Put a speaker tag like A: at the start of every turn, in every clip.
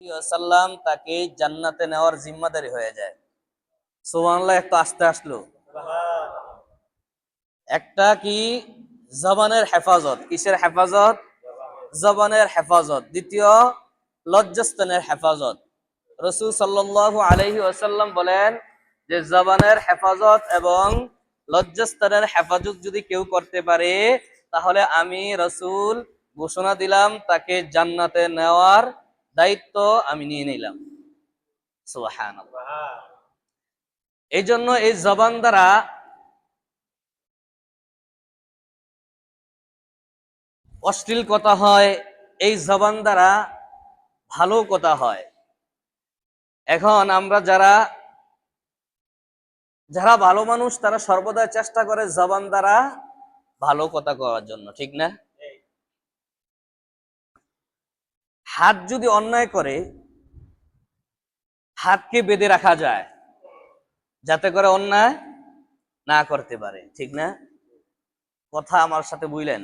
A: সাল্লাম তাকে জান্নাতে নেওয়ার জিম্মাদারি হয়ে যায়। সুবহানাল্লাহ, একটু আস্তে আসলো। একটা কি? জবানের হেফাজত। কিসের হেফাজত? জবানের হেফাজত। দ্বিতীয় লজ্জাস্তানের হেফাজত। রসুল সাল্লাল্লাহু আলাইহি ওয়াসাল্লাম বলেন যে জবানের হেফাজত এবং লজ্জাস্তানের হেফাজত যদি কেউ করতে পারে, তাহলে আমি রসুল ঘোষণা দিলাম তাকে জান্নাতে নেওয়ার দায়িত্ব আমি নিয়ে নিলাম। এই জন্য এই জবান দ্বারা অশ্লীল কথা হয়, এই জবান দ্বারা ভালো কথা হয়। এখন আমরা যারা যারা ভালো মানুষ, তারা সর্বদা চেষ্টা করে জবান দ্বারা ভালো কথা করার জন্য, ঠিক না? হাত যদি অন্যায় করে, হাতকে বেঁধে রাখা যায়, যাতে করে অন্যায় না করতে পারে, ঠিক না? কথা আমার সাথে বুঝলেন?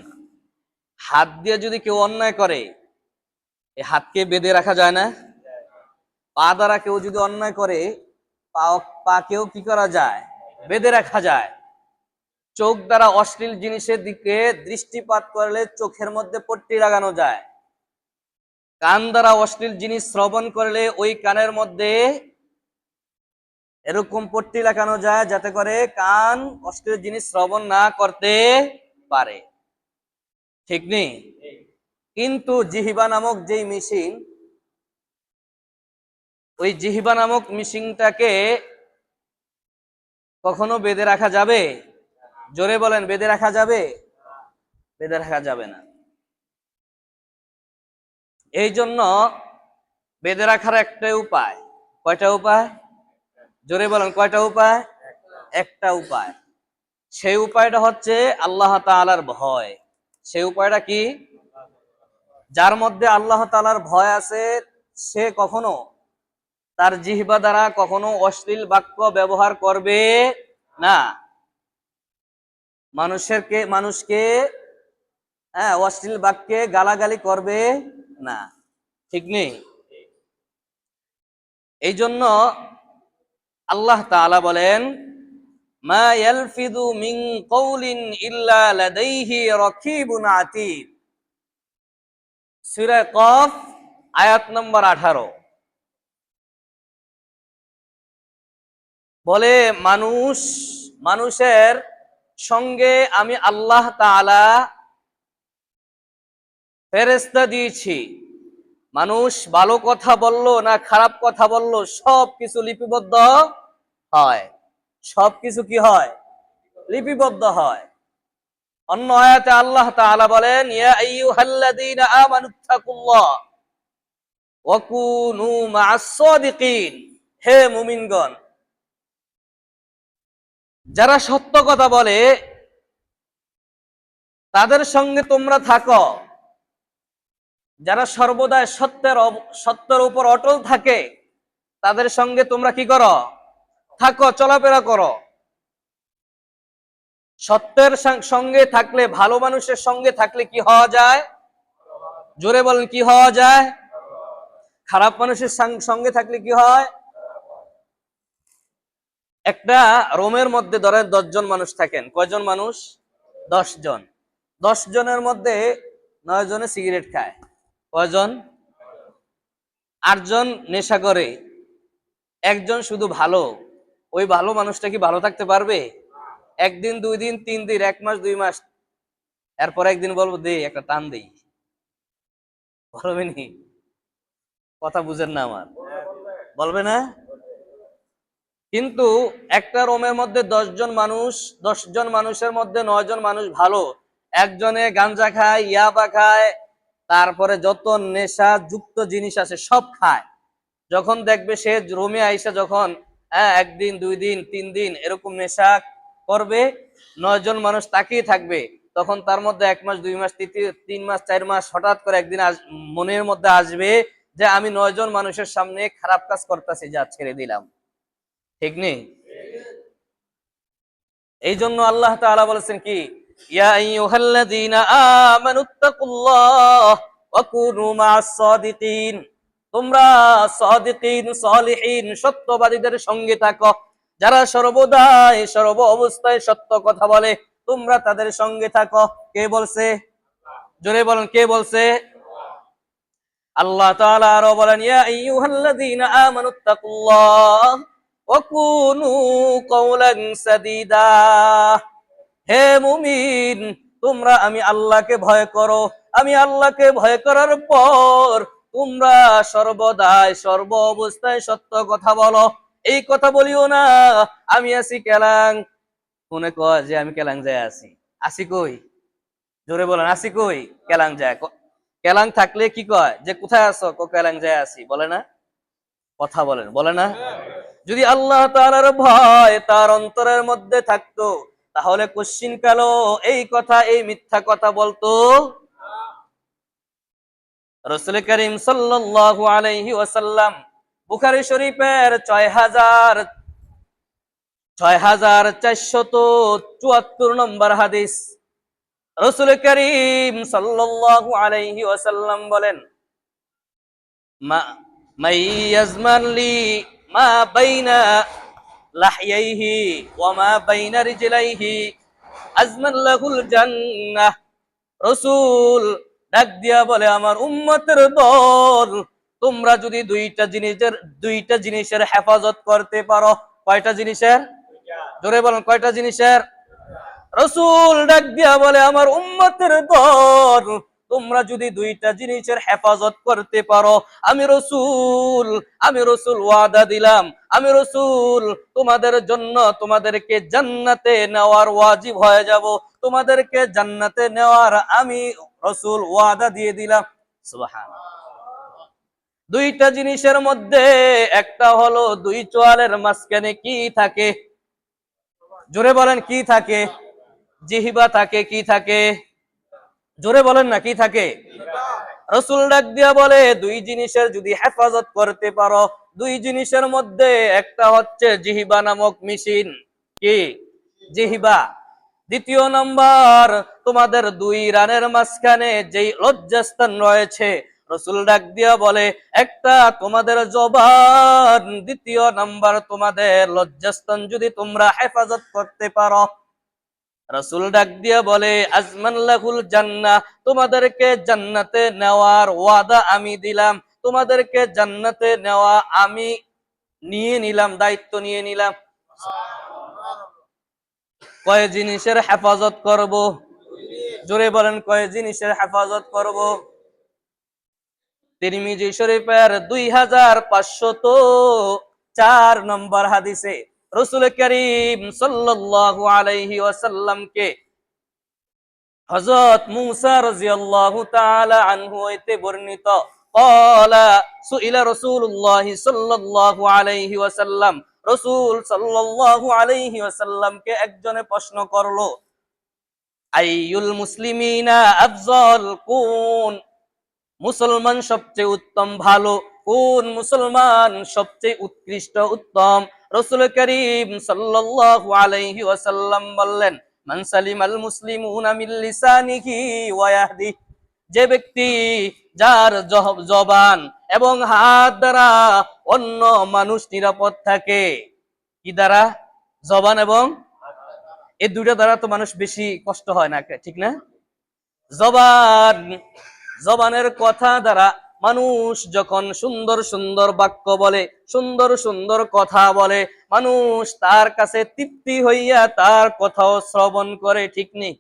A: হাত দিয়ে যদি কেউ অন্যায় করে এই হাতকে বেঁধে রাখা যায় না? পা দ্বারা কেউ যদি অন্যায় করে পা পাকেও কি করা যায়? বেঁধে রাখা যায়। চোখ দ্বারা অশ্লীল জিনিসের দিকে দৃষ্টিপাত করলে চোখের মধ্যে পট্টি লাগানো যায়। কান দ্বারা অশ্লীল জিনিস শ্রবণ করলে ওই কানের মধ্যে এরকম পট্টি লাগানো যায় যাতে করে কান অশ্লীল জিনিস শ্রবণ না করতে পারে। ঠিক নেই কিন্তু জিহিবা নামক যেই মেশিন, ওই জিহিবা নামক মিশিংটাকে কখনো বেঁধে রাখা যাবে? জোরে বলেন, বেঁধে রাখা যাবে? বেঁধে রাখা যাবে না। এই জন্য বেঁধে রাখার একটা উপায়। কয়টা উপায়? জোরে বলেন, কয়টা উপায়? একটা উপায়। সেই উপায়টা হচ্ছে আল্লাহ তাআলার ভয়। সেই উপায়টা কি? যার মধ্যে আল্লাহ তাআলার ভয় আছে, সে কখনো তার জিহবা দ্বারা কখনো অশ্লীল বাক্য ব্যবহার করবে না। মানুষেরকে, মানুষকে হ্যাঁ অশ্লীল বাক্যে গালাগালি করবে না, ঠিক নেই? এই জন্য আল্লাহ তাআলা বলেন, মা ইয়ালফিদু কওলিন ইল্লা লাদাইহি রাকিবুন আতীদ সূরা কফ, আয়াত নম্বর 18 বলে, মানুষ, মানুষের সঙ্গে আমি আল্লাহ তাআলা ফেরেস্তা দিয়েছি। মানুষ ভালো কথা বলল না খারাপ কথা বলল, সব কিছু লিপিবদ্ধ হয়। সব কিছু কি হয়? লিপিবদ্ধ হয়। অন্য আয়াতে আল্লাহ তাআলা বলেন, ইয়া আইয়ুহাল্লাযীনা আমানুত্তাকুল্লাহ ওয়া কুনু মা'আস সাদিকিন। হে মুমিনগণ, যারা সত্য কথা বলে, তাদের সঙ্গে তোমরা থাকো। যারা সর্বদাই সত্যের সত্যের উপর অটল থাকে, তাদের সঙ্গে তোমরা কি করো? থাকো, চলাফেরা করো। সত্যের সঙ্গে থাকলে, ভালো মানুষের সঙ্গে থাকলে কি হওয়া যায়? জোরে বলেন, কি হওয়া যায়? খারাপ মানুষের সঙ্গে থাকলে কি হয়? একটা রোমের মধ্যে ধরেন দশজন মানুষ থাকেন। কয়জন মানুষ? দশ জন দশ জনের মধ্যে নয় জনে সিগারেট খায়। কয়জন? আটজন নেশা করে। একজন শুধু ভালো। ওই ভালো মানুষটা কি ভালো থাকতে পারবে? একদিন, দুই দিন, তিন দিন, এক মাস, দুই মাস। এরপর একদিন বলব, দে, একটা টান দেই। বলবে নি? কথা বুঝেন না আমার। বলবে না? কিন্তু একটা রোমের মধ্যে দশ জন মানুষ দশ জন মানুষের মধ্যে নয় জন মানুষ ভালো। একজনে গাঞ্জা খায়, ইয়াবা খায় তারপরে যত নেশা যুক্ত জিনিস আছে সব খায়। যখন দেখবে সে রোমে আইসা যখন হ্যাঁ একদিন, দুই দিন, তিন দিন এরকম নেশা করবে, নয় জন মানুষ তাকিয়ে থাকবে, তখন তার মধ্যে এক মাস, দুই মাস, তৃতীয়, তিন মাস, চার মাস হঠাৎ করে একদিন মনের মধ্যে আসবে যে আমি নয় জন মানুষের সামনে খারাপ কাজ করতেছি, যা ছেড়ে দিলাম। ঠিক নেই? এই জন্য আল্লাহ তাআলা বলেছেন কি ইয়া আইয়ুহাল্লাযীনা আমানুত্তাকুল্লাহ ওয়া কুনু মা'আস সাদিকিন। তোমরা সাদিকিন, সালিহিন, সত্যবাদীদের সঙ্গে থাকো। যারা সর্বদাই, সর্ব অবস্থায় সত্য কথা বলে, তোমরা তাদের সঙ্গে থাকো। কে বলছে? জোরে বলেন, কে বলছে? আল্লাহ তাআলা আরও বলেন, ইয়া আইয়ুহাল্লাযীনা আমানুত্তাকুল্লাহ ওয়া কুনু কওলান সাদীদা। হে মুমিন তোমরা আমি আল্লাহকে ভয় করো। আমি আল্লাহকে ভয় করার পর তোমরা সর্বদাই সর্ব অবস্থায় সত্য কথা বলো। এই কথা বলিও না আমি আছি কেলাং। মনে কয় যে আমি কেলাং যায় আছি। আসি কই? জোরে বলেন আসি কই? কেলাং যায় ক- কেলাং থাকলে কি কয়? যে কোথায় আছো? কো কেলাং যায় আসি বলে না? কথা বলেন বলে না? যদি আল্লাহ তাআলার ভয় তার অন্তরের মধ্যে থাকতো তাহলে কোশ্চিন কালো এই কথা, এই মিথ্যা কথা বলতো? রসুল করিম সাল্লাল্লাহু আলাইহি ওয়াসাল্লাম বুখারী শরীফের ছয় হাজার ছয় হাজার চারশত চুয়াত্তর নম্বর হাদিস। রসুল করিম সাল্লাল্লাহু আলাইহি ওয়াসাল্লাম বলেন, মা, মাই ইয়াজমান মা বাইনা লাহইয়াইহি ওয়া মা বাইনা রিজলাইহি আজমান লাহুল জান্নাহ। রসুল ডাক দিয়া বলে, আমার উম্মতের দল, তোমরা যদি দুইটা জিনিসের দুইটা জিনিসের হেফাজত করতে পারো। কয়টা জিনিসের? জোরে বলেন, কয়টা জিনিসের? রসুল ডাক দিয়া বলে, আমার উম্মতের দল তোমরা যদি দুইটা জিনিসের হেফাজত করতে পারো, আমি রসুল আমি রসুল ওয়াদা দিলাম, আমি রসুল, তোমাদের জন্য তোমাদেরকে জান্নাতে নেওয়ার ওয়াজিব হয়ে যাব, তোমাদেরকে জান্নাতে নেওয়ার আমি রসুল ওয়াদা দিয়ে দিলাম। দুইটা জিনিসের মধ্যে একটা হলো দুই চোয়ালের মাঝখানে কি থাকে? জোরে বলেন, কি থাকে? জিহিবা থাকে, কি থাকে? জোরে বলেন না, কি থাকে? রসুল ডাক দিয়া বলে, দুই জিনিসের যদি হেফাজত করতে পারো, দুই জিনিসের মধ্যে একটা হচ্ছে জিহিবা নামক মেশিন। কি? জিহিবা। দ্বিতীয় নাম্বার, তোমাদের দুই রানের মাঝখানে যেই লজ্জাস্থান রয়েছে, রসুল ডাক দিয়া বলে, একটা তোমাদের জবান, দ্বিতীয় নাম্বার তোমাদের লজ্জাস্থান যদি তোমরা হেফাজত করতে পারো রসুল ডাক দিয়া বলে, আজমান লাহুল জান্নাহ, তোমাদেরকে জান্নাতে নেওয়ার ওয়াদা আমি দিলাম। তোমাদেরকে জান্নাতে নেওয়া আমি নিয়ে নিলাম, দায়িত্ব নিয়ে নিলাম। কয় জিনিসের হেফাজত করব? জোরে বলেন, কয় জিনিসের হেফাজত করব? তিরমিজি শরীফের দুই হাজার পাঁচশত চার নম্বর হাদিসে রসুল করিম সাল্লাহ আলাইহি ওয়াসাল্লামকে হজরত মুসা রাদিয়াল্লাহু তাআলা আনহু হইতে বর্ণিত, ক্বালা সুইলা রাসূলুল্লাহি সাল্লাল্লাহু আলাইহি ওয়াসাল্লাম। রাসূল সাল্লাল্লাহু আলাইহি ওয়াসাল্লামকে একজনে প্রশ্ন করল, আইয়ুল মুসলিমিনা আফজাল? কুন মুসলমান সবচেয়ে উত্তম ভালো? কোন মুসলমান সবচেয়ে উৎকৃষ্ট উত্তম? রসুল করিম সাল্লাল্লাহু আলাইহি ওয়াসাল্লাম বললেন ওয়া ইয়াহদি যে ব্যক্তি যার জবান এবং হাত দ্বারা অন্য মানুষ নিরাপদ থাকে, কি দ্বারা? জবান এবং এই দুইটা দ্বারা তো মানুষ বেশি কষ্ট হয় না, ঠিক না? জবান জবানের কথা দ্বারা মানুষ যখন সুন্দর সুন্দর বাক্য বলে, সুন্দর সুন্দর কথা বলে, মানুষ তার কাছে তৃপ্তি হইয়া তার কথাও শ্রবণ করে, ঠিক নেই?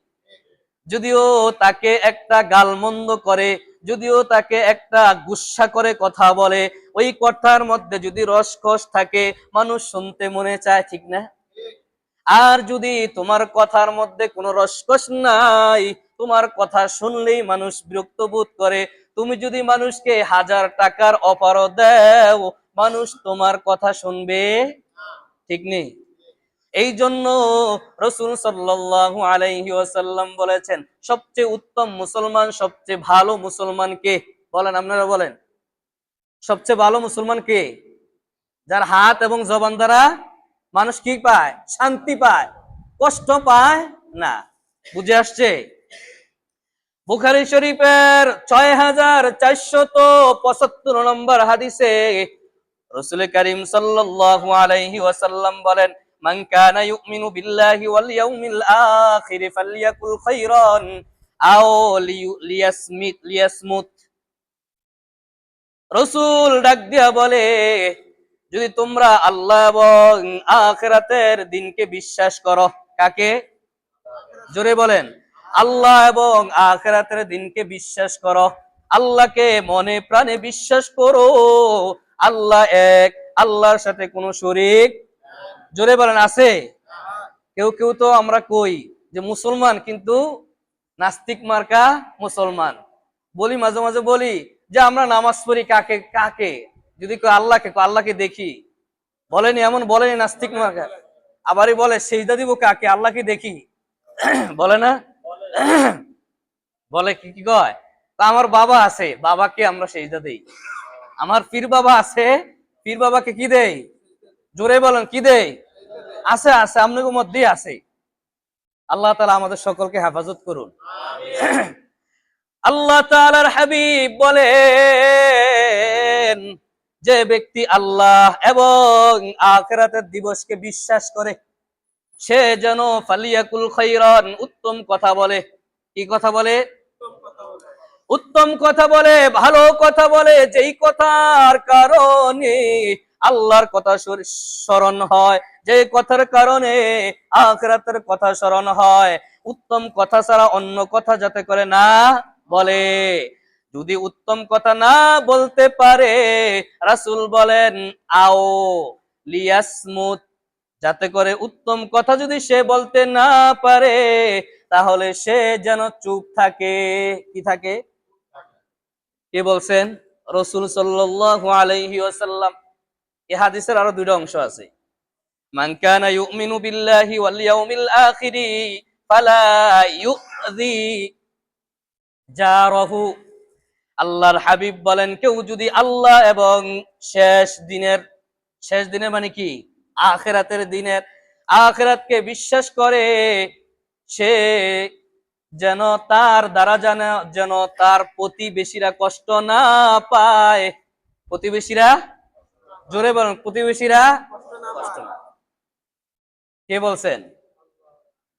A: যদিও তাকে একটা গালমন্দ করে, যদিও তাকে একটা গুসা করে কথা বলে, ওই কথার মধ্যে যদি রসকস থাকে, মানুষ শুনতে মনে চায়, ঠিক না? আর যদি তোমার কথার মধ্যে কোনো রসকস নাই, তোমার কথা শুনলেই মানুষ বিরক্ত বোধ করে তুমি যদি মানুষকে হাজার টাকার অফারও দাও, মানুষ তোমার কথা শুনবে। ঠিক নেই এই জন্য রসুল সাল্লাল্লাহু আলাইহি বলেছেন, সবচেয়ে উত্তম মুসলমান, সবচেয়ে ভালো মুসলমান কে? বলেন, আপনারা বলেন। সবচেয়ে ভালো মুসলমান কে? যার হাত এবং জবান দ্বারা মানুষ কি পায়? শান্তি পায়। কষ্ট পায়? না। বুঝে আসছে? বুখারি শরীফের ছয় হাজার পঁচাত্তর নম্বর হাদিসে রসুল করিম সাল্লাল্লাহু ওয়াসাল্লাম বলেন রসুল ডাক দিয়া বলে, যদি তোমরা আল্লাহ এবং আখিরাতের দিনকে বিশ্বাস করো, কাকে? জোরে বলেন। আল্লাহ এবং আখেরাতের দিনকে বিশ্বাস করো। আল্লাহকে মনে প্রাণে বিশ্বাস করো। আল্লাহ এক, আল্লাহর সাথে কোনো শরিক। জোরে বলেন, আছে? কেউ কেউ তো আমরা কই যে মুসলমান, কিন্তু নাস্তিক মার্কা মুসলমান। বলি, মাঝে মাঝে বলি যে আমরা নামাজ পড়ি কাকে কাকে? যদি আল্লাহকে আল্লাহকে দেখি। বলেনি, এমন বলেনি নাস্তিক মার্কা। আবারই বলে সেইদা দিব কাকে, আল্লাহকে দেখি। বলে না? বলে কি কি কয়? তা আমার বাবা আছে, বাবাকে আমরা সেজদা দেই। আমার পীর বাবা আছে, পীর বাবাকে কি দেই? জোরে বলেন, কি দেই? আছে আছে আপনাদের মধ্যে আছে। আল্লাহ তালা আমাদের সকলকে হেফাজত করুন। আল্লাহ তাআলার হাবিব বলেন, যে ব্যক্তি আল্লাহ এবং আখিরাতের দিবসকে বিশ্বাস করে সে যেন ফালিয়াকুল খৈরন উত্তম কথা বলে। কি কথা বলে? উত্তম কথা বলে, ভালো কথা বলে, যেই কথার কারণে আল্লাহর কথা স্মরণ হয়। যে কথার কারণে আখরাতের কথা স্মরণ হয়। উত্তম কথা ছাড়া অন্য কথা যাতে করে না বলে। যদি উত্তম কথা না বলতে পারে, রাসূল বলেন, আও লিয়াসমুত যাতে করে উত্তম কথা যদি সে বলতে না পারে, তাহলে সে যেন চুপ থাকে। কি থাকে? কে বলছেন? রসুল ওয়াসাল্লাম। এই হাদিসের আরও দুইটা অংশ আছে। আল্লাহর হাবিব বলেন, কেউ যদি আল্লাহ এবং শেষ দিনের শেষ দিনের মানে কি? আখেরাতের দিনের আখেরাতকে বিশ্বাস করে সে যেন তার দ্বারা যেন যেন তার প্রতিবেশীরা কষ্ট না পায়। প্রতিবেশীরা? জোরে বলুন প্রতিবেশীরা? কষ্ট না কে বলছেন?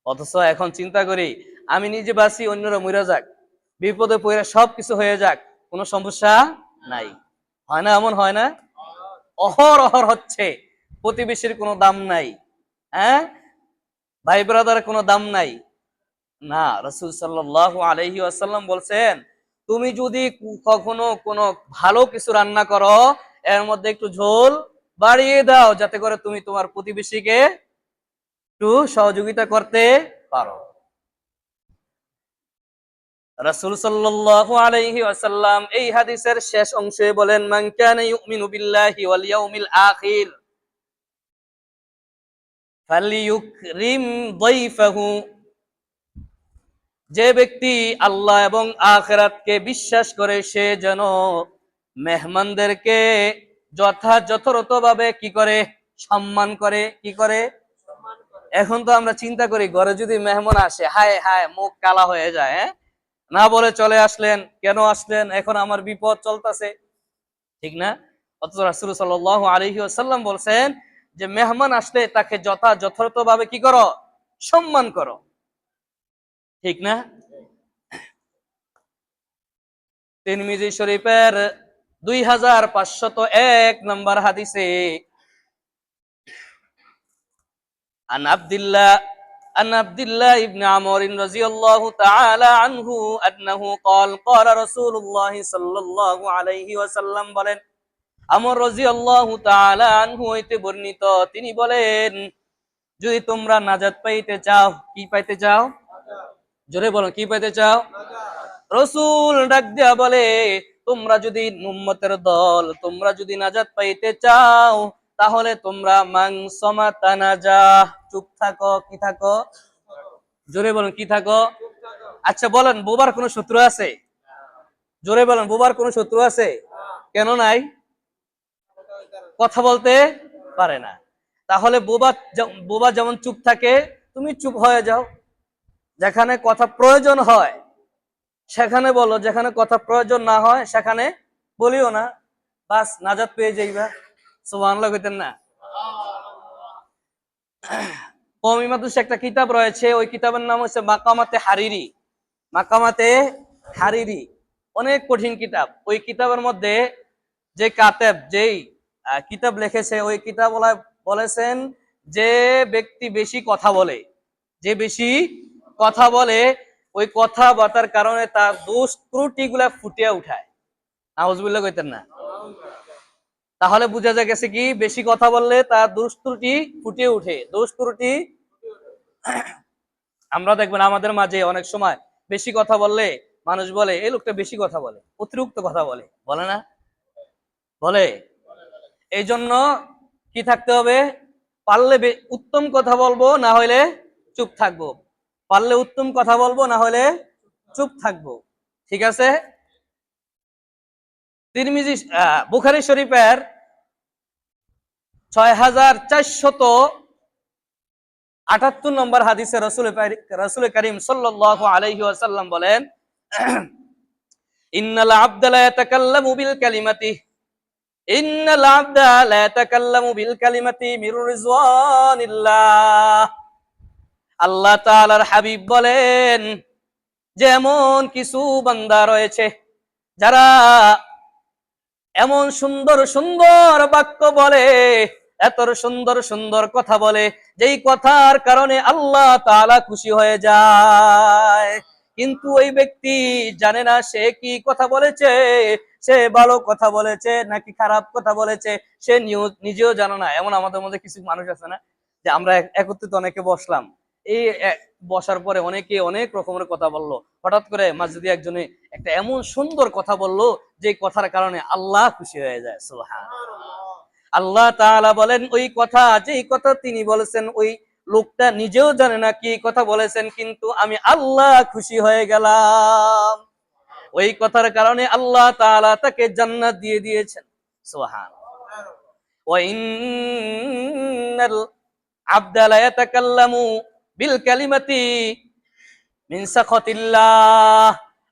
A: অথচ এখন চিন্তা করি আমি নিজে বাসি অন্যরা মরে যাক। বিপদে পড়ে সব কিছু হয়ে যাক কোনো সমস্যা নাই। হয় না এমন হয় না? অহর অহর হচ্ছে। প্রতিবেশীর কোনো দাম নাই হ্যাঁ? ভাই ব্রাদার কোনো দাম নাই। না, রসুল সাল্লাহ আলহি আসাল্লাম বলছেন, তুমি যদি কখনো কোনো ভালো কিছু রান্না করো, এর মধ্যে একটু ঝোল বাড়িয়ে দাও, যাতে করে তুমি তোমার প্রতিবেশীকে একটু সহযোগিতা করতে পারো। রাসূল সাল্লাল্লাহু আলাইহি ওয়াসাল্লাম এই হাদিসের শেষ অংশে বলেন, মান কানা আখির। যে ব্যক্তি আল্লাহ এবং আখেরাতকে বিশ্বাস করে, সে যেন মেহমানদেরকে যথাযথরত ভাবে কি করে? সম্মান করে, কি করে? এখন তো আমরা চিন্তা করি, ঘরে যদি মেহমান আসে, হায় হায়, মুখ কালা হয়ে যায় হ্যাঁ? না বলে চলে আসলেন, কেন আসলেন? এখন আমার বিপদ চলতেছে। ঠিক না? অথচ রাসূল আলাইহি ওয়াসাল্লাম বলছেন যে মেহমান আসলে তাকে যথাযথরত ভাবে কি করো সম্মান করো ঠিক না তিরমিজি শরীফের দুই হাজার পাঁচশত এক নম্বর হাদিসে عن عبد الله عن عبد الله بن عمرو رضي الله تعالى عنه أنه قال قال رسول الله صلى الله عليه وسلم বলেন আমর রাদিয়াল্লাহু তাআলা আনহু হইতে বর্ণিত তিনি বলেন যদি তোমরা নাজাত পাইতে চাও কি পাইতে চাও? জোরে বলো কি পাইতে চাও? রসুল ডাক দিয়া বলে তোমরা যদি উম্মতের দল তোমরা যদি নাজাত পাইতে চাও তাহলে তোমরা মাংসমা তানাজা চুপ থাকো কি থাকো? জোরে বলেন কি থাকো? আচ্ছা বলেন বোবার কোনো শত্রু আছে? জোরে বলেন বোবার কোনো শত্রু আছে? কেন নাই? কথা বলতে পারে না। তাহলে বোবা বোবা যেমন চুপ থাকে, তুমি চুপ হয়ে যাও। যেখানে কথা প্রয়োজন হয়, সেখানে বলো। যেখানে কথা প্রয়োজন না হয়, সেখানে বলিও না। বাস, নাজাদ পেয়ে যাইবা সুবহানাল্লাহ কইতেন না। কমি মাদুস একটা কিতাব রয়েছে, ওই কিতাবের নাম হচ্ছে মাকামাতে হারিরি। মাকামাতে হারিরি। অনেক কঠিন কিতাব। ওই কিতাবের মধ্যে যে কাতেব, যেই কিতাব লিখেছে, ওই কিতাব বলেছেন যে ব্যক্তি বেশি কথা বলে, যে বেশি কথা বলে, ওই কথাবার্তার কারণে তার দোষ ত্রুটি গুলা ফুটিয়ে উঠায়। নাউজুবিল্লাহ কইতেন না? তাহলে বোঝা যায় গেছে কি, বেশি কথা বললে তার দোষ ত্রুটি ফুটিয়ে উঠে। দোষ ত্রুটি, আমরা দেখবেন আমাদের মাঝে অনেক সময় বেশি কথা বললে মানুষ বলে, এই লোকটা বেশি কথা বলে, অতিরিক্ত কথা বলে। বলে না? বলে? এই জন্য কি থাকতে হবে? পারলে উত্তম কথা বলব, না হলে চুপ থাকব। পারলে উত্তম কথা বলব, না হলে চুপ থাকব। ঠিক আছে? তিরমিজি বুখারী শরীফের ছয় হাজার চারশত আটাত্তর নম্বর হাদিসে রসুল রসুল করিম সাল্লাল্লাহু আলাইহি ওয়াসাল্লাম বলেন, ইন্নাল আবদা লা ইয়াতাকাল্লামু বিল কালিমাতি। আল্লাহ হাবিব বলেন, যেমন কিছু বান্দা রয়েছে, যারা এমন সুন্দর সুন্দর বাক্য বলে, এত সুন্দর সুন্দর কথা বলে, যেই কথার কারণে আল্লাহ তাআলা খুশি হয়ে যায়। কিন্তু ওই ব্যক্তি জানে না সে কি কথা বলেছে সে ভালো কথা বলেছে, নাকি খারাপ কথা বলেছে, সে নিউ- নিজেও জানে না। এমন আমাদের মধ্যে কিছু মানুষ আছে না, যে আমরা একত্রিত অনেকে বসলাম। এই বসার পরে অনেকে অনেক রকমের কথা বলল। হঠাৎ করে মাঝদি একজনে একটা এমন সুন্দর কথা বলল, যে কথার কারণে আল্লাহ খুশি হয়ে যায়। সুবহান আল্লাহ তাআলা বলেন, ওই কথা, যেই কথা তিনি বলেছেন, ওই লোকটা নিজেও জানে না কি কথা বলেছেন, কিন্তু আমি আল্লাহ খুশি হয়ে গেলাম। ওই কথার কারণে আল্লাহ তালা তাকে জান্নাত দিয়ে দিয়েছেন। ইয়াতাকাল্লামু বিল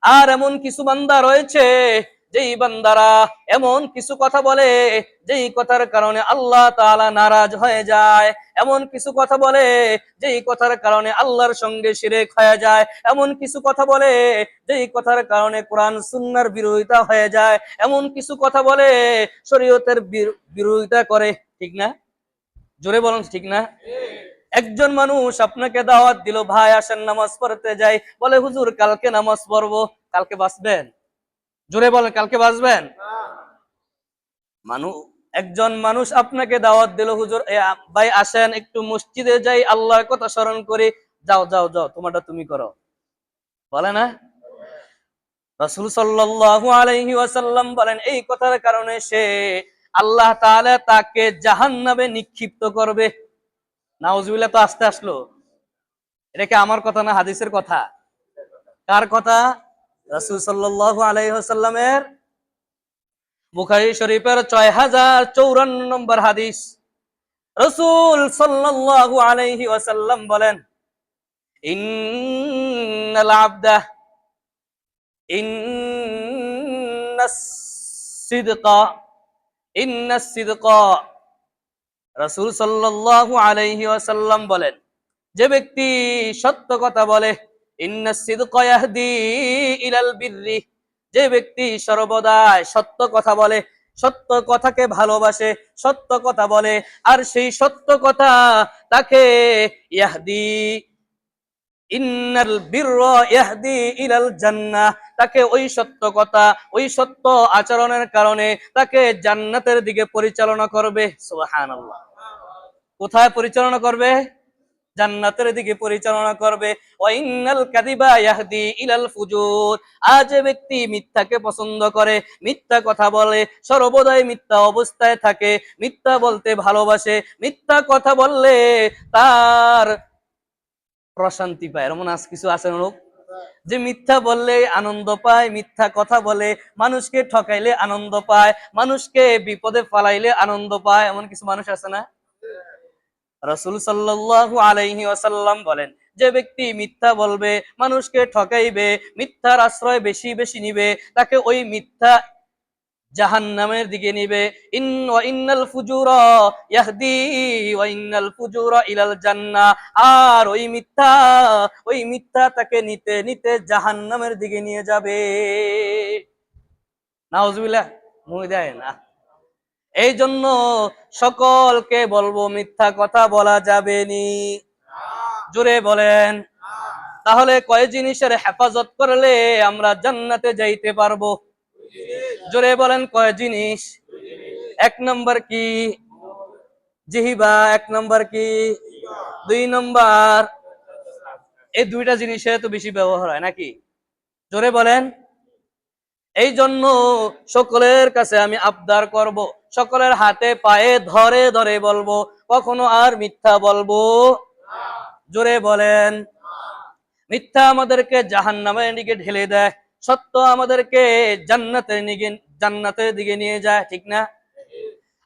A: আর এমন কিছু বান্দা রয়েছে যেই বান্দারা এমন কিছু কথা বলে, যেই কথার কারণে আল্লাহ তালা নারাজ হয়ে যায়, এমন কিছু কথা বলে, যেই কথার কারণে আল্লাহর সঙ্গে শিরেক হয়ে যায়, এমন কিছু কথা বলে, যেই কথার কারণে কোরআন সুন্নাহর বিরোধিতা হয়ে যায়, এমন কিছু কথা বলে, শরীয়তের বির- বিরোধিতা করে, ঠিক না? জোরে বলুন, ঠিক না? একজন মানুষ আপনাকে দাওয়াত দিল, ভাই আসেন নামাজ পড়তে যাই, বলে হুজুর কালকে নামাজ পড়ব, কালকে বাঁচবেন? জোরে বলেন, কালকে বাঁচবেন মানুষ একজন মানুষ আপনাকে দাওয়াত দিল, হুজুর ভাই আসেন, একটু মসজিদে যাই, আল্লাহর কথা স্মরণ করি। যাও যাও যাও, তোমারটা তুমি করো। বলে না? রাসূল সাল্লাল্লাহু আলাইহি ওয়াসাল্লাম বলেন, এই কথার কারণে সে আল্লাহ তাআলা তাকে জাহান্নামে নিক্ষিপ্ত করবে। নাউজুবিল্লাহ তো আসতে আসলো। এটা কি আমার কথা না হাদিসের কথা? কার কথা? রাসূল সাল্লাল্লাহু আলাইহি ওয়াসাল্লামের বুখারী শরীফের ছয় হাজার চৌরান্ন নম্বর হাদিস। রসুল সাল্লাল্লাহু আলাইহি ওয়াসাল্লাম বলেন, ইন্নাল রাসূল আলাইহি ওয়াসাল্লাম বলেন, যে ব্যক্তি সত্য কথা বলে যে ব্যক্তি সর্বদাই সত্য কথা বলে, সত্য কথাকে ভালোবাসে, সত্য কথা বলে, আর সেই সত্য কথা তাকে ইয়াহদি তাকে ওই সত্য কথা, ওই সত্য আচরণের কারণে তাকে জান্নাতের দিকে পরিচালনা করবে। সুবহানাল্লাহ। কোথায় পরিচালনা করবে? জান্নাতের দিকে পরিচালনা করবে। ওয়াইনাল কাদিবা ইয়াহদি ইলাল ফুজুর। আজ ব্যক্তি মিথ্যাকে পছন্দ করে, মিথ্যা কথা বলে, সর্বদাই মিথ্যা অবস্থায় থাকে, মিথ্যা বলতে ভালোবাসে, মিথ্যা কথা বললে তার প্রশান্তি পায়। এমন আজ কিছু আছে লোক? যে মিথ্যা বললে আনন্দ পায়, মিথ্যা কথা বলে, মানুষকে ঠকাইলে আনন্দ পায়, মানুষকে বিপদে ফালাইলে আনন্দ পায়, এমন কিছু মানুষ আছে না? রাসূল সাল্লাল্লাহু আলাইহি ওয়াসাল্লাম বলেন, যে ব্যক্তি মিথ্যা বলবে, মানুষকে ঠকাইবে, মিথ্যার আশ্রয় বেশি বেশি নিবে, তাকে ওই মিথ্যা জাহান্নামের দিকে নিবে। ইন ইন্নাল ইয়াহদি ইন্নাল ইলাল আর ওই মিথ্যা ওই মিথ্যা তাকে নিতে নিতে জাহান্নামের দিকে নিয়ে যাবে। নাউজুবিল্লাহ, মুই দেয় না। এই জন্য সকলকে বলব, মিথ্যা কথা বলা যাবে নি। জোরে বলেন, তাহলে কয় জিনিসের হেফাজত করলে আমরা জান্নাতে যাইতে পারব? জোরে বলেন, কয় জিনিস? এক নম্বর কি? জিহিবা, এক নম্বর কি? দুই নম্বর, এই দুইটা জিনিসে তো বেশি ব্যবহার হয় নাকি? জোরে বলেন এই জন্য সকলের কাছে আমি আবদার করব। সকলের হাতে পায়ে ধরে ধরে বলব, কখনো আর মিথ্যা বলব জোরে বলেন, মিথ্যা আমাদেরকে জাহান নামের দিকে ঢেলে দেয়, সত্য আমাদেরকে জান্নাতের দিকে জান্নাতের দিকে নিয়ে যায়, ঠিক না?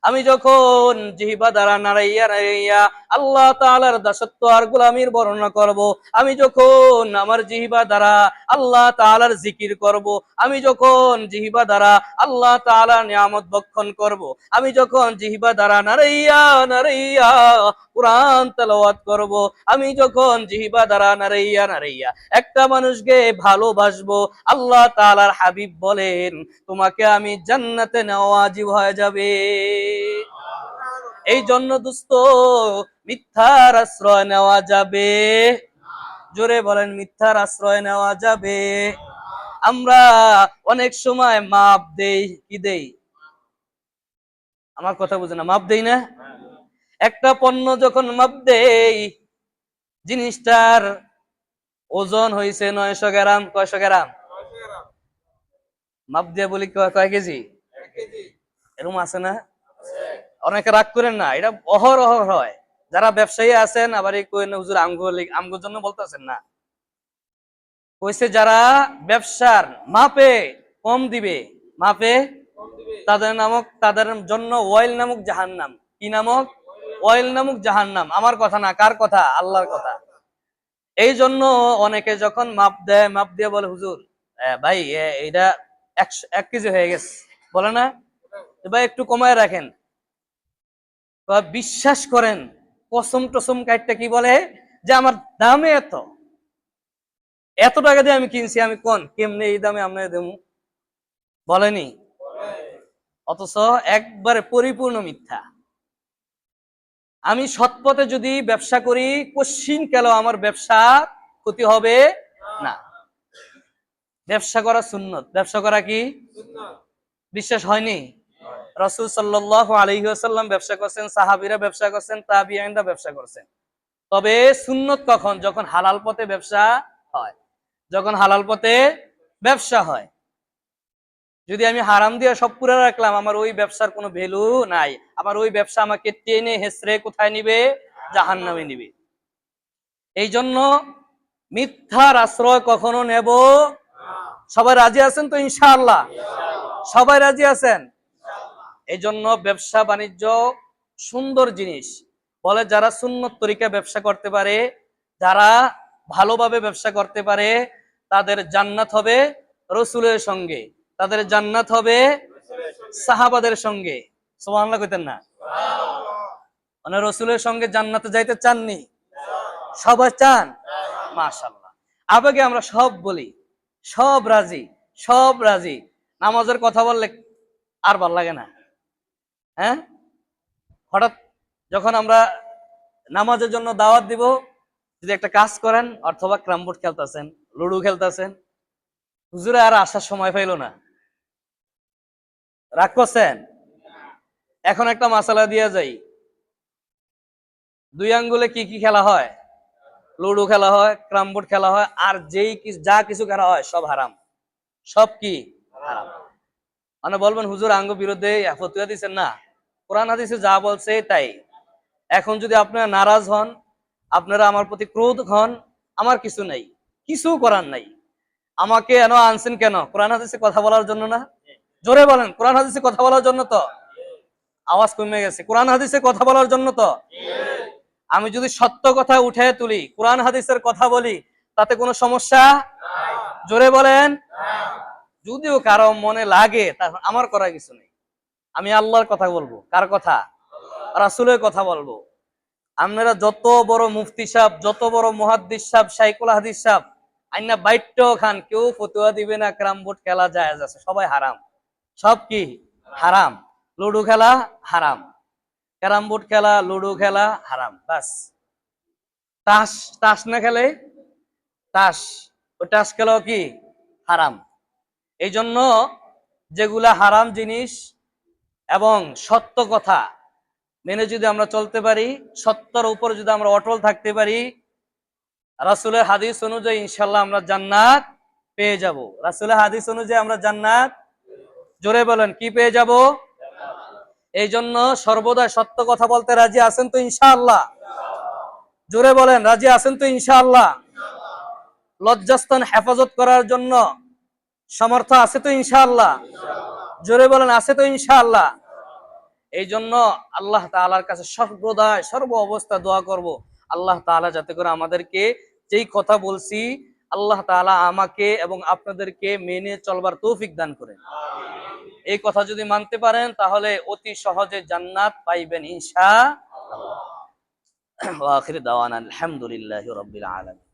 A: আমি যখন জিহিবা দ্বারা নাড়াইয়া নাড়াইয়া আল্লাহ তাআলার দাসত্ব আর গোলামির বর্ণনা করব, আমি যখন আমার জিহিবা দ্বারা আল্লাহ তাআলার জিকির করব, আমি যখন জিহিবা দ্বারা আল্লাহ তাআলার নিয়ামত বক্ষণ করব, আমি যখন জিহিবা দ্বারা নাড়াইয়া নাড়াইয়া কোরআন তেলাওয়াত করব, আমি যখন জিহিবা দ্বারা নাড়াইয়া নাড়াইয়া একটা মানুষকে ভালোবাসবো, আল্লাহ তালার হাবিব বলেন, তোমাকে আমি জান্নাতে নেওয়া ওয়াজিব হয়ে যাবে। এই জন্য দুস্থ মিথ্যার আশ্রয় নেওয়া যাবে। জোরে বলেন মিথ্যার আশ্রয় নেওয়া যাবে। আমরা অনেক সময় মাপ দেই কি দেই? আমার কথা বুঝে না মাপ দেই না? একটা পণ্য যখন মাপ দেই জিনিসটার ওজন হয়েছে নয়শো গ্রাম কয়শো গ্রাম? মাপ দিয়ে বলি কয় কয় কেজি। এরকম আছে না? অনেকে রাগ করেন না, এটা অহরহ হয়। যারা ব্যবসায়ী আছেন, আবার এই কই না হুজুর, আমগো লি- আমগোর জন্য বলতেছেন না। কইছে যারা ব্যবসার মাপে কম দিবে, মাপে তাদের নামক, তাদের জন্য ওয়েল নামক জাহান্নাম। কি নামক? ওয়েল নামক জাহান্নাম। আমার কথা না, কার কথা? আল্লাহর কথা। এই জন্য অনেকে যখন মাপ দেয়, মাপ দিয়ে বলে, হুজুর ভাই এটা একশো, এক কেজি হয়ে গেছে। বলে না ভাই একটু কমায় রাখেন। বা বিশ্বাস করেন কসম টসম কাইটটা কি বলে? যে আমার দামে এত। এত টাকা দিয়ে আমি কিনছি আমি কোন? কেমনে এই দামে আমরা দেবো? বলেনি? অথচ একবারে পরিপূর্ণ মিথ্যা। আমি সৎপথে যদি ব্যবসা করি কশ্চিন কেন আমার ব্যবসা ক্ষতি হবে? না। ব্যবসা করা সুন্নত। ব্যবসা করা কি? বিশ্বাস হয়নি? রসুল সাল্লাহ আলহিহাসাল্লাম ব্যবসা করছেন, সাহাবিরা ব্যবসা করছেন তাবিয়াইনরা ব্যবসা করছেন। তবে সুন্নত কখন? যখন হালাল পথে ব্যবসা হয়। যখন হালাল পথে ব্যবসা হয়। যদি আমি হারাম দিয়ে সব পুরো রাখলাম, আমার ওই ব্যবসার কোনো ভ্যালু নাই। আমার ওই ব্যবসা আমাকে টেনে হেসড়ে কোথায় নিবে? জাহান নামে নিবে। এই জন্য মিথ্যার আশ্রয় কখনো নেব সবাই রাজি আছেন তো ইনশাআল্লাহ? সবাই রাজি আছেন? এই জন্য ব্যবসা বাণিজ্য সুন্দর জিনিস। বলে যারা সুন্নত তরিকা ব্যবসা করতে পারে, যারা ভালোভাবে ব্যবসা করতে পারে, তাদের জান্নাত হবে রসুলের সঙ্গে। তাদের জান্নাত হবে সাহাবাদের সঙ্গে। সোমানলা কইতেন না? মানে রসুলের সঙ্গে জান্নাতে যাইতে চাননি? সবাই চান? মাশাল্লাহ আবেগে আমরা সব বলি, সব রাজি সব রাজি। নামাজের কথা বললে আর ভালো লাগে না। হ্যাঁ? হঠাৎ যখন আমরা নামাজের জন্য দাওয়াত দিব, যদি একটা কাজ করেন, অথবা ক্রামবোর্ড খেলতেছেন, লুডু খেলতেছেন, হুজুরে আর আসার সময় পাইল না। রাগ করছেন? এখন একটা মাসালা দিয়ে যাই। দুই আঙ্গুলে কি কি খেলা হয়? লুডো খেলা হয় ক্রামবোর্ড খেলা হয়, আর যেই যা কিছু খেলা হয়, সব হারাম। সব কি? হারাম। মানে বলবেন, হুজুর আঙ্গ বিরুদ্ধে ফতুয়া দিচ্ছেন না? কোরআন হাদিসে যা বলছে তাই। এখন যদি আপনারা নারাজ হন, আপনারা আমার প্রতি ক্রোধ হন, আমার কিছু নাই, কিছু করার নাই। আমাকে এন আনছেন কেন? কোরআন হাদিসে কথা বলার জন্য না? জোরে বলেন, কোরআন হাদিসে কথা বলার জন্য তো? আওয়াজ কমে গেছে। কোরআন হাদিসে কথা বলার জন্য তো? আমি যদি সত্য কথা উঠে তুলি, কোরআন হাদিসের কথা বলি, তাতে কোনো সমস্যা জোরে বলেন। যদিও কারও মনে লাগে আমার করার কিছু নেই। আমি আল্লাহর কথা বলব। কার কথা? রাসুলের কথা বলব। আপনারা যত বড় মুফতি সাহেব, যত বড় মুহাদ্দিস সাহেব, সাইকুল হাদিস সাহেব, আইনা বাইট খান, কেউ ফতুয়া দিবে না, ক্রাম বোর্ড খেলা যায় আছে, সবাই হারাম। সব কি? হারাম। লুডু খেলা হারাম। ক্যারাম বোর্ড খেলা, লুডো খেলা হারাম, বাস। তাস তাস না খেলে? তাস। ও তাস খেলাও কি? হারাম। এই জন্য যেগুলা হারাম জিনিস এবং সত্য কথা মেনে যদি আমরা চলতে পারি, সত্যর উপর যদি আমরা অটল থাকতে পারি, রাসুলের হাদিস অনুযায়ী ইনশাল্লাহ আমরা জান্নাত পেয়ে যাব। রাসুলের হাদিস অনুযায়ী আমরা জান্নাত, জোরে বলেন, কি পেয়ে যাব? এই জন্য সর্বদা সত্য কথা বলতে রাজি আছেন তো ইনশাআল্লাহ? জোরে বলেন, রাজি আছেন তো ইনশাআল্লাহ? লজ্জাস্থান হেফাজত করার জন্য সমর্থ আছে তো ইনশাআল্লাহ? জোরে বলেন, আছে তো ইনশাআল্লাহ? এই জন্য আল্লাহ তাআলার কাছে সর্বদাই সর্ব অবস্থা দোয়া করব। আল্লাহ তাআলা যাতে করে আমাদেরকে যেই কথা বলছি, আল্লাহ তাআলা আমাকে এবং আপনাদেরকে মেনে চলবার তৌফিক দান করেন। এই কথা যদি মানতে পারেন, তাহলে অতি সহজে জান্নাত পাইবেন ইনশা আলহামদুলিল্লাহি রাব্বিল আলামিন।